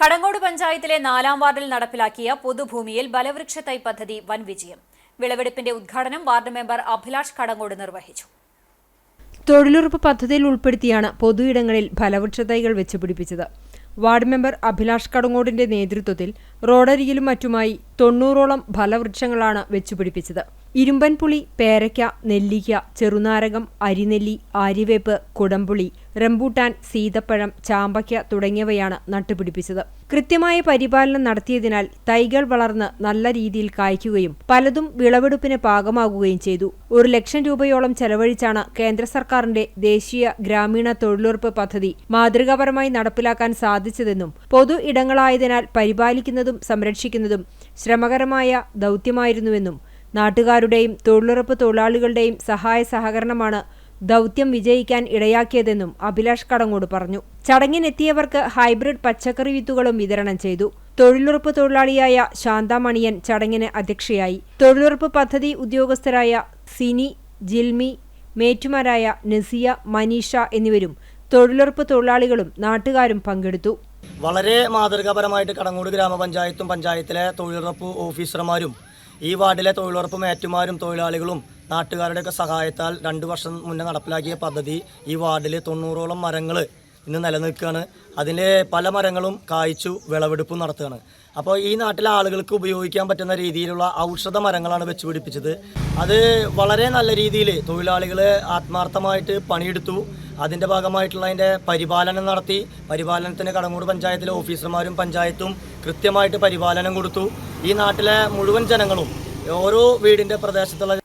കടങ്ങോട് പഞ്ചായത്തിലെ നാലാം വാർഡിൽ നടപ്പിലാക്കിയ പൊതുഭൂമിയിൽ ബലവൃക്ഷ തൈ പദ്ധതി വൻ വിജയം. വിളവെടുപ്പിന്റെ ഉദ്ഘാടനം വാർഡ് മെമ്പർ അഭിലാഷ് കടങ്ങോട് നിർവഹിച്ചു. തൊഴിലുറപ്പ് പദ്ധതിയിൽ ഉൾപ്പെടുത്തിയാണ് പൊതുയിടങ്ങളിൽ ഫലവൃക്ഷ ഫലവൃക്ഷത്തൈകൾ വെച്ചുപിടിപ്പിച്ചത്. വാർഡ് മെമ്പർ അഭിലാഷ് കടങ്ങോടിന്റെ നേതൃത്വത്തിൽ റോഡരികിലും മറ്റുമായി തൊണ്ണൂറോളം ഫലവൃക്ഷങ്ങളാണ് വെച്ചുപിടിപ്പിച്ചത്. ഇരുമ്പൻപുളി പേരയ്ക്ക നെല്ലിക്ക ചെറുനാരകം അരിനെല്ലി ആര്യവേപ്പ് കുടംപുളി റംബൂട്ടാൻ സീതപ്പഴം ചാമ്പയ്ക്ക തുടങ്ങിയവയാണ് നട്ടുപിടിപ്പിച്ചത്. കൃത്യമായ പരിപാലനം നടത്തിയതിനാൽ തൈകൾ വളർന്ന് നല്ല രീതിയിൽ കായ്ക്കുകയും പലതും വിളവെടുപ്പിന് പാകമാകുകയും ചെയ്തു. ഒരു ലക്ഷം രൂപയോളം ചെലവഴിച്ചാണ് കേന്ദ്ര സർക്കാരിന്റെ ദേശീയ ഗ്രാമീണ തൊഴിലുറപ്പ് പദ്ധതി മാതൃകാപരമായി നടപ്പിലാക്കാൻ സാധിച്ചതെന്നും പൊതു ഇടങ്ങളായതിനാൽ പരിപാലിക്കുന്നതും സംരക്ഷിക്കുന്നതും ശ്രമകരമായ ദൗത്യമായിരുന്നുവെന്നും നാട്ടുകാരുടെയും തൊഴിലുറപ്പ് തൊഴിലാളികളുടെയും സഹായ സഹകരണമാണ് ദൗത്യം വിജയിക്കാൻ ഇടയാക്കിയതെന്നും അഭിലാഷ് കടങ്ങോട് പറഞ്ഞു. ചടങ്ങിനെത്തിയവർക്ക് ഹൈബ്രിഡ് പച്ചക്കറി വിത്തുകളും വിതരണം ചെയ്തു. തൊഴിലുറപ്പ് തൊഴിലാളിയായ ശാന്താമണിയൻ ചടങ്ങിന് അധ്യക്ഷയായി. തൊഴിലുറപ്പ് പദ്ധതി ഉദ്യോഗസ്ഥരായ സിനി ജിൽമി മേറ്റുമാരായ നസിയ മനീഷ എന്നിവരും തൊഴിലുറപ്പ് തൊഴിലാളികളും നാട്ടുകാരും പങ്കെടുത്തു. വളരെ മാതൃകാപരമായിട്ട് കടങ്ങൂട് ഗ്രാമപഞ്ചായത്തും പഞ്ചായത്തിലെ തൊഴിലുറപ്പ് ഓഫീസർമാരും ഈ വാർഡിലെ തൊഴിലുറപ്പ് മേറ്റുമാരും തൊഴിലാളികളും നാട്ടുകാരുടെയൊക്കെ സഹായത്താൽ രണ്ട് വർഷം മുന്നേ നടപ്പിലാക്കിയ പദ്ധതി ഈ വാർഡിൽ തൊണ്ണൂറോളം മരങ്ങൾ ഇന്ന് നിലനിൽക്കുകയാണ്. അതിന്റെ പല മരങ്ങളും കായ്ച്ചു വിളവെടുപ്പും നടത്തുകയാണ്. അപ്പോൾ ഈ നാട്ടിലെ ആളുകൾക്ക് ഉപയോഗിക്കാൻ പറ്റുന്ന രീതിയിലുള്ള ഔഷധ മരങ്ങളാണ് വെച്ച് പിടിപ്പിച്ചത്. അത് വളരെ നല്ല രീതിയിൽ തൊഴിലാളികൾ ആത്മാർത്ഥമായിട്ട് പണിയെടുത്തു. അതിന്റെ ഭാഗമായിട്ടുള്ള അതിന്റെ പരിപാലനം നടത്തി. പരിപാലനത്തിന് കടങ്ങൂട് പഞ്ചായത്തിലെ ഓഫീസർമാരും പഞ്ചായത്തും കൃത്യമായിട്ട് പരിപാലനം കൊടുത്തു. ഈ നാട്ടിലെ മുഴുവൻ ജനങ്ങളും ഓരോ വീടിന്റെ പ്രദേശത്തുള്ള